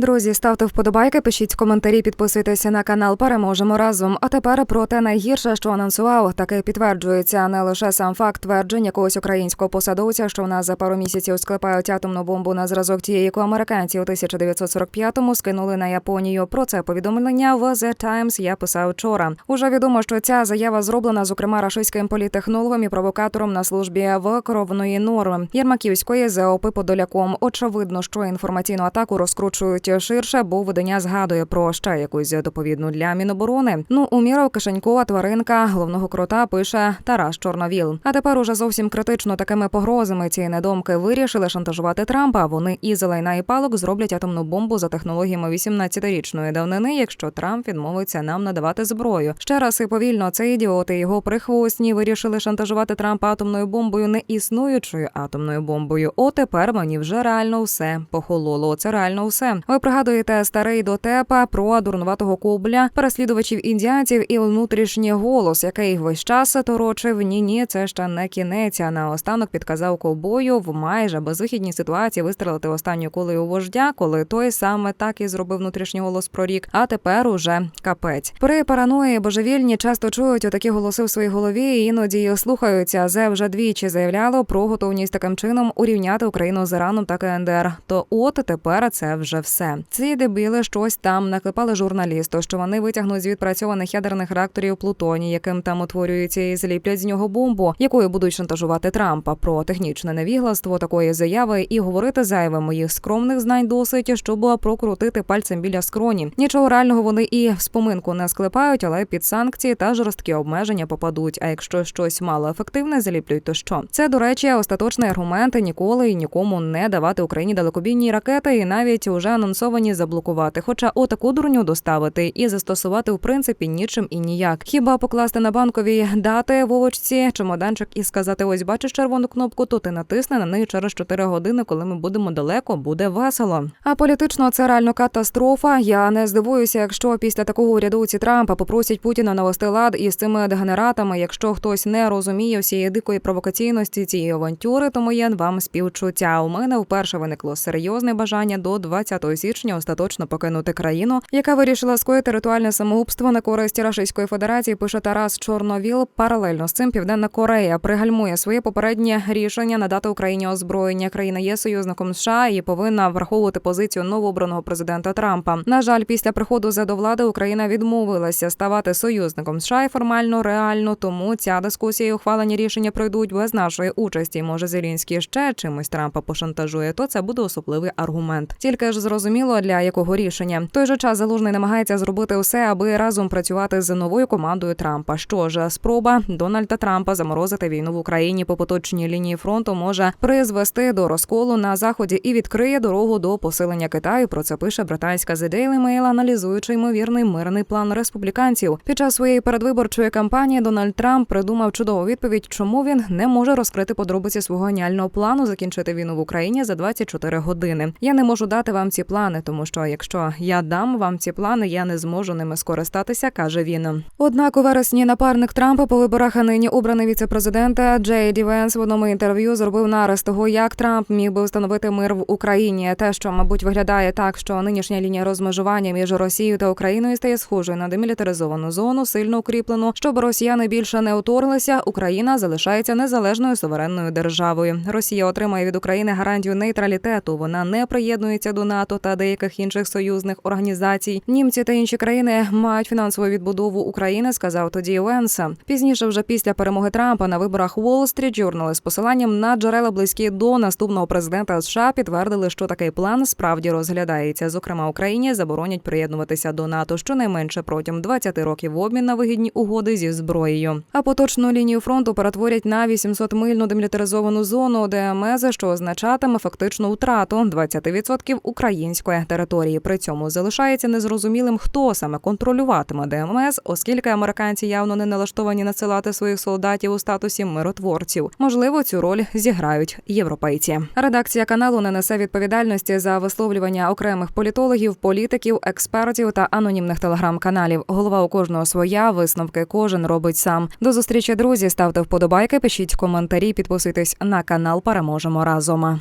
Друзі, ставте вподобайки, пишіть коментарі, підписуйтеся на канал. Переможемо разом. А тепер про те найгірше, що анонсував, таки підтверджується не лише сам факт тверджень якогось українського посадовця, що в нас за пару місяців склепають атомну бомбу на зразок тієї, яку американці у 1945-му скинули на Японію. Про це повідомлення в The Times я писав вчора. Уже відомо, що ця заява зроблена, зокрема, рашистським політехнологом і провокатором на службі в кровної норми Єрмаківської ЗОП Подоляком. Очевидно, що інформаційну атаку розкручують ширше, бо видання згадує про ще якусь доповідну для Міноборони. Ну, уміров Кишенькова тваринка головного крота пише Тарас Чорновіл. А тепер уже зовсім критично такими погрозами ці недомки вирішили шантажувати Трампа. Вони із лайна і палок зроблять атомну бомбу за технологіями 18-річної давнини, якщо Трамп відмовиться нам надавати зброю. Ще раз і повільно це ідіоти його прихвостні вирішили шантажувати Трампа атомною бомбою, не існуючою атомною бомбою. О, тепер мені вже реально все похололо. Це реально все. Ви пригадуєте старий дотепа про дурнуватого кобля, переслідувачів індіанців і внутрішній голос, який весь час торочив ні, ні, це ще не кінець. А наостанок підказав ковбою в майже безвихідній ситуації вистрелити останню кулею вождя, коли той саме так і зробив внутрішній голос про рік. А тепер уже капець. При параної божевільні часто чують отакі голоси в своїй голові і іноді слухаються. Зе вже двічі заявляло про готовність таким чином урівняти Україну з Іраном та КНДР. То от тепер це вже все. Ці дебіли щось там наклепали журналісту, що вони витягнуть з відпрацьованих ядерних реакторів плутоні, яким там утворюється і зліплять з нього бомбу, якою будуть шантажувати Трампа про технічне невігластво такої заяви і говорити зайве моїх скромних знань досить, щоб прокрутити пальцем біля скроні. Нічого реального вони і в споминку не склепають, але під санкції та жорсткі обмеження попадуть. А якщо щось мало ефективне заліплюють, то що це до речі, остаточний аргумент ніколи і нікому не давати Україні далекобійні ракети, і навіть уже анонсовані заблокувати. Хоча отаку дурню доставити і застосувати в принципі нічим і ніяк. Хіба покласти на банковій дати вовочці чемоданчик і сказати: ось бачиш червону кнопку, то ти натисни на неї через 4 години, коли ми будемо далеко, буде весело. А політично це реально катастрофа. Я не здивуюся, якщо після такого урядовці Трампа попросять Путіна навести лад із цими дегенератами. Якщо хтось не розуміє всієї дикої провокаційності цієї авантюри, то моє вам співчуття. У мене вперше виникло серйозне бажання до 20 січня остаточно покинути країну, яка вирішила скоїти ритуальне самогубство на користь Рашистської Федерації. Пише Тарас Чорновіл. Паралельно з цим Південна Корея пригальмує своє попереднє рішення надати Україні озброєння. Країна є союзником США і повинна враховувати позицію новообраного президента Трампа. На жаль, після приходу за до влади Україна відмовилася ставати союзником США і формально реально. Тому ця дискусія і ухвалені рішення пройдуть без нашої участі. Може, Зелінський ще чимось Трампа пошантажує, то це буде особливий аргумент. Тільки ж зрозуміло для якого рішення. В той же час залужний намагається зробити все, аби разом працювати з новою командою Трампа. Що ж, спроба Дональда Трампа заморозити війну в Україні по поточній лінії фронту може призвести до розколу на заході і відкриє дорогу до посилення Китаю. Про це пише британська The Daily Mail, аналізуючи ймовірний мирний план республіканців. Під час своєї передвиборчої кампанії Дональд Трамп придумав чудову відповідь, чому він не може розкрити подробиці свого геніального плану закінчити війну в Україні за 24 години. Я не можу дати вам ці плани, тому що якщо я дам вам ці плани, я не зможу ними скористатися, каже він. Однак у вересні напарник Трампа по виборах, а нині обраний віце-президента Джей Ді Венс в одному інтерв'ю зробив нарис того, як Трамп міг би встановити мир в Україні. Те, що мабуть виглядає так, що нинішня лінія розмежування між Росією та Україною стає схожою на демілітаризовану зону, сильно укріплену, щоб росіяни більше не уторглися. Україна залишається незалежною суверенною державою. Росія отримає від України гарантію нейтралітету. Вона не приєднується до НАТО та деяких інших союзних організацій. Німці та інші країни мають фінансову відбудову України, сказав тоді Венса. Пізніше, вже після перемоги Трампа на виборах Wall Street Journal з посиланням на джерела близькі до наступного президента США підтвердили, що такий план справді розглядається. Зокрема, Україні заборонять приєднуватися до НАТО щонайменше протягом 20 років в обмін на вигідні угоди зі зброєю. А поточну лінію фронту перетворять на 800-мильну демілітаризовану зону ДМЗ, що означатиме фактичну втрату 20% української території. При цьому залишається незрозумілим, хто саме контролюватиме ДМС, оскільки американці явно не налаштовані надсилати своїх солдатів у статусі миротворців. Можливо, цю роль зіграють європейці. Редакція каналу не несе відповідальності за висловлювання окремих політологів, політиків, експертів та анонімних телеграм-каналів. Голова у кожного своя висновки кожен робить сам. До зустрічі, друзі. Ставте вподобайки, пишіть коментарі, підписуйтесь на канал. Переможемо разом.